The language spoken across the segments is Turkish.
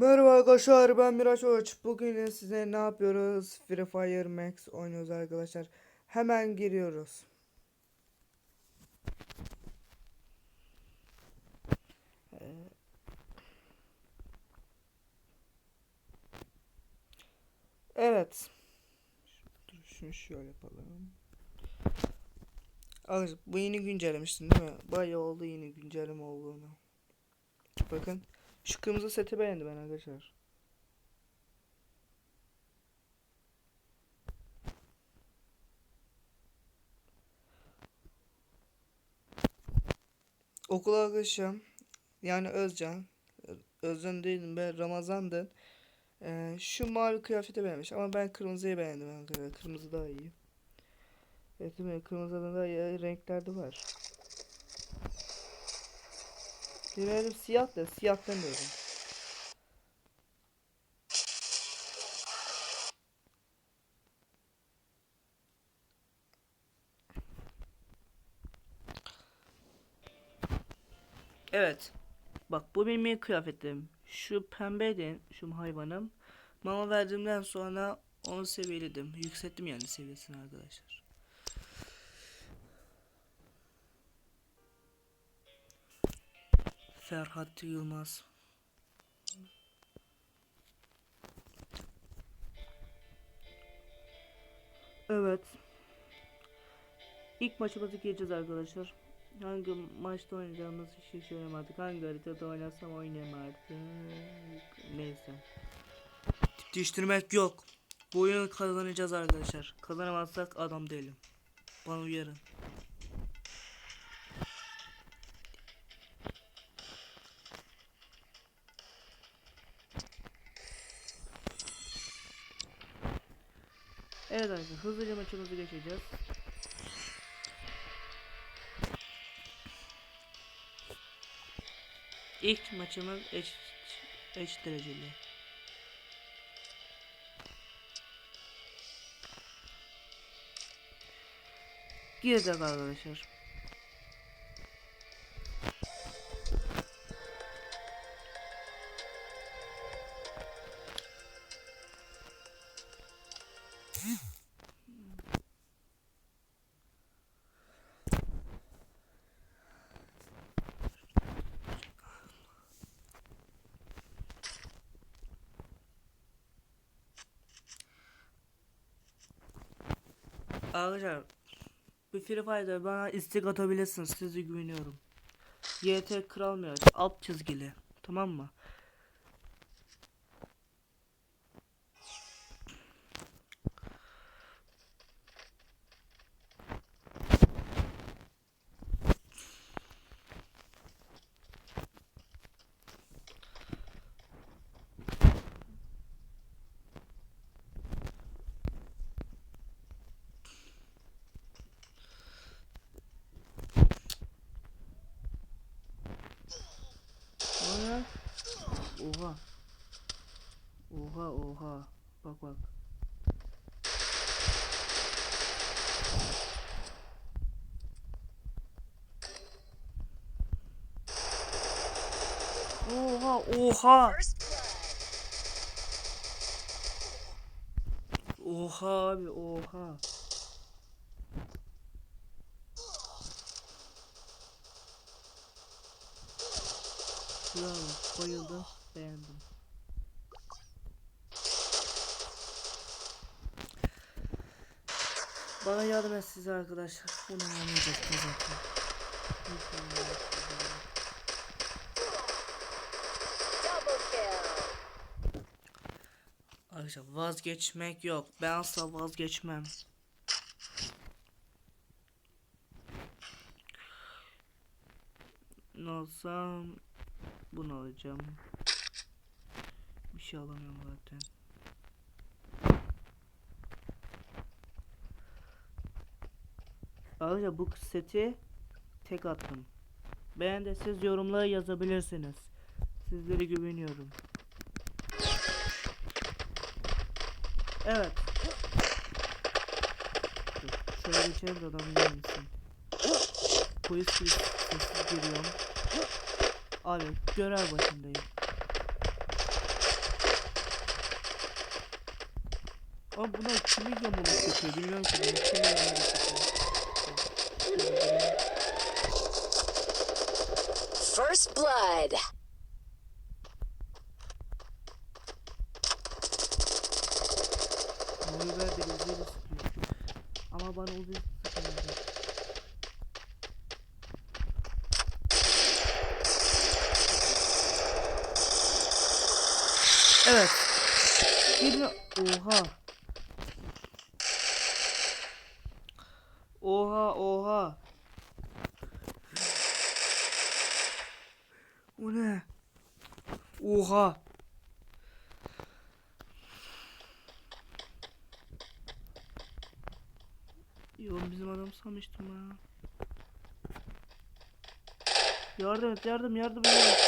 Merhaba arkadaşlar ben Miraç Oç. Bugün size ne yapıyoruz? Free Fire Max oynuyoruz arkadaşlar. Hemen giriyoruz. Ee, Evet. Dur şunu şöyle yapalım. Arkadaşlar bu yeni güncellemiştin değil mi? Bayağı oldu yeni güncelleme olduğunu. Bakın. Şu kırmızı seti beğendim ben arkadaşlar. Okul arkadaşım yani Özcan Özcan değilim ben Ramazan'dı. Ee, şu mavi kıyafeti beğenmiş ama ben kırmızıyı beğendim arkadaşlar. Kırmızı daha iyi. Evet değil mi? Kırmızıda da iyi renklerde var. Benim siyah da siyah demiyorum. Evet. Bak bu benim kıyafetim. Şu pembeydi şu hayvanım. Mama verdiğimden sonra onu seviyeledim. Yükselttim yani seviyesini arkadaşlar. Ferhat Yılmaz. Evet. İlk maçımızı gireceğiz arkadaşlar. Hangi maçta oynayacağımız hiç oynamadık. Hangi haritada oynasam oynayamadık. Neyse. Tip değiştirmek yok. Bu oyunu kazanacağız arkadaşlar. Kazanamazsak adam değilim. Bana uyarın. Hızlıca maçımızı geçeceğiz. İlk maçımız eş, eş dereceli. Girdik arkadaşlar. Arkadaşlar bu Free Fire'da bana istek atabilirsiniz size güveniyorum. YT Kral Miraç alt çizgili tamam mı? O ne? Oha. Oha oha. Bak bak. Oha oha. Oha abi oha. Bravo, bayıldım, beğendim. Bana yardım et size arkadaşlar. Bunu anlayacaksınız zaten. Arkadaşlar vazgeçmek yok. Ben asla vazgeçmem. Ne alsam bunu alacağım. Şey alamıyorum zaten. Arkadaşlar bu seti tek attım. Beğendiyseniz yorumlara yazabilirsiniz. Sizlere güveniyorum. Evet. Dur, Şöyle geçelim de adam gelmesin. Polis sessiz geliyorum. Abi görev başındayım. Ama buna kimi yamuluk yapıyor bilmiyorum ki. Bunu kim yamuluk yapıyor. First blood. Oy ver bir uzayla sıkıyor. Ama bana uzay sıkıyor. Evet. Bir oha. Oha oha. O ne? Oha. Yo bizim adam sanmıştım ya. Yardım et yardım yardım et.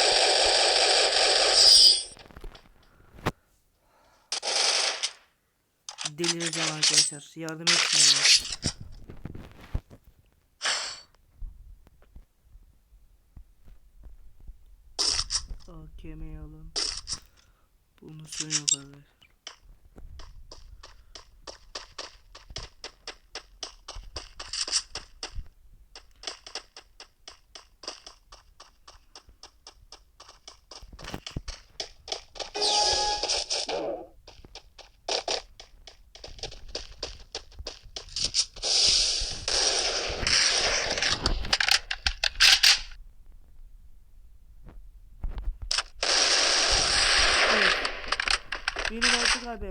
Delireceğim arkadaşlar. Yardım etmiyor. 没有感觉。Beni verdik abi.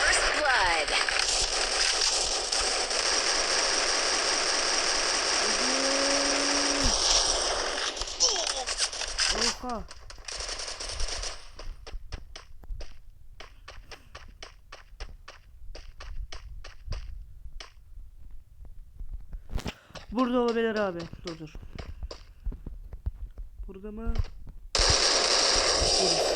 First blood. Oha. Burada olabilir abi. Dur dur. Burada mı? Burada.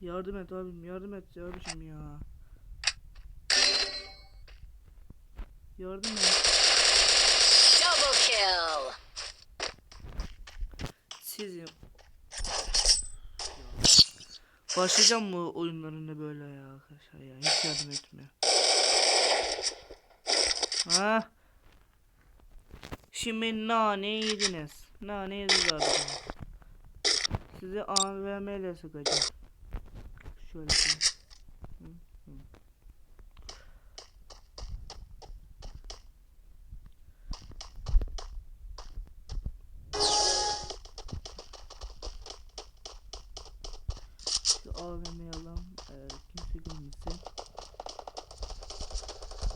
Yardım et abim, yardım et abicim ya. Yardım et. Double kill. Sizin Başlayacağım mı oyunlarında böyle ya arkadaşlar ya hiç yardım etmiyor. Ha? Şimdi nane yediniz. Nane yediniz abi. Sizi AVM ile sıkacağım. Şöyle. Şu AVM'yi alalım. Ee, kimse görmesin.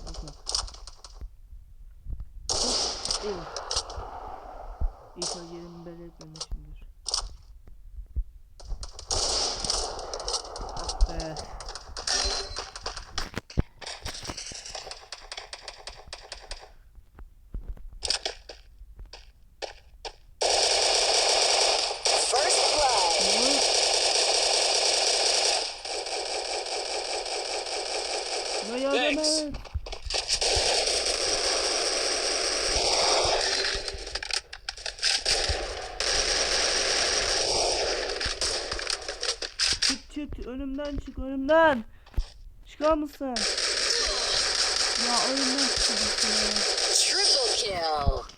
Bak bak. Hop, Evet. İnşallah yerimi belli etmemişimdir. Ah be. First blood. Ne? Ne et. Çık çık önümden çık önümden. Çıkar mısın? Ya çıkacaksın ya. Triple kill.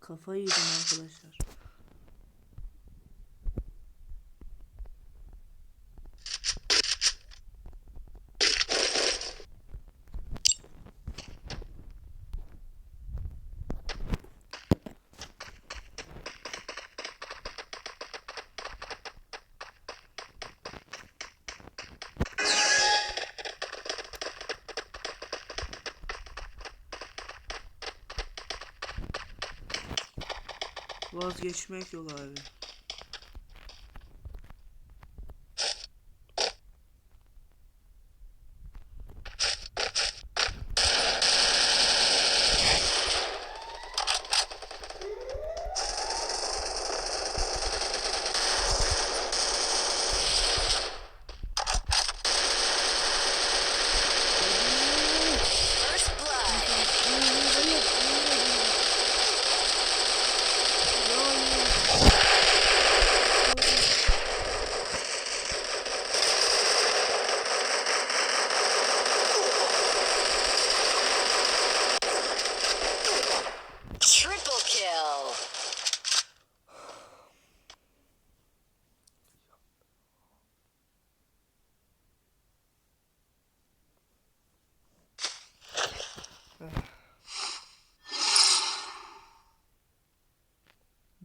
Kafayı yedim arkadaşlar. Vazgeçmek yok abi.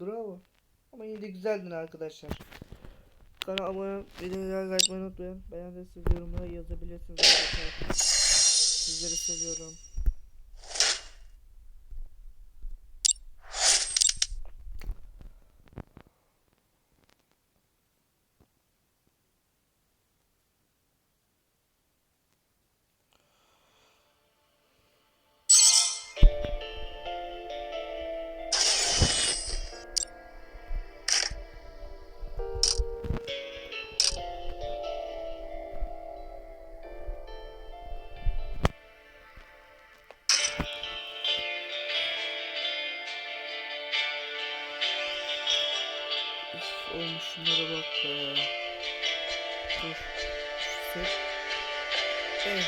Bravo. Ama yine de güzeldin arkadaşlar. Kanala abone olup videoları like unutmayın. Beğendiyseniz yorumlara yazabilirsiniz arkadaşlar. Sizleri seviyorum. Olmuş şunlara bak be. Dur. Şu set. Evet,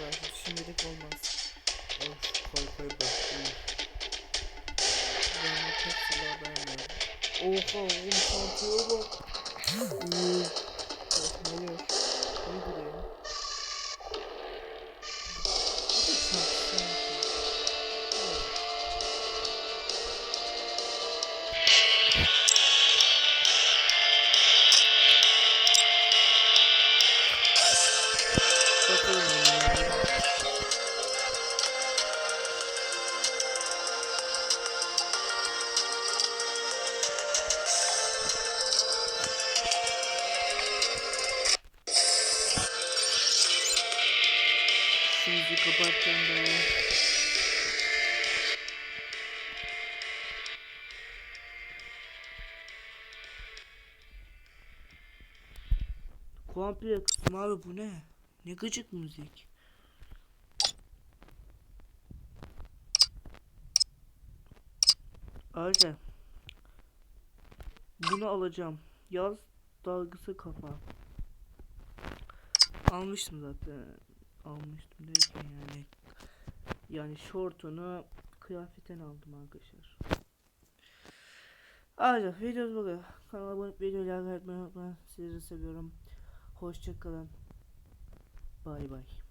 var. Şimdilik olmaz. Of koy koy bak. Ben bu tek silah beğenmiyorum. Oha oğlum çantaya bak. Uf. Korkmalıyor. İyi duruyor. Bu Müziği kapatacağım da. Komple kısım abi bu ne? Ne gıcık müzik. Ayrıca bunu alacağım. Yaz dalgısı kafa. Almıştım zaten. Almıştım derken yani. Yani şortunu kıyafetten aldım arkadaşlar. Ayrıca videomuz bu kadar. Kanala abone olup videoyu like etmeyi unutmayın. Sizleri seviyorum. Hoşçakalın. Bay bay.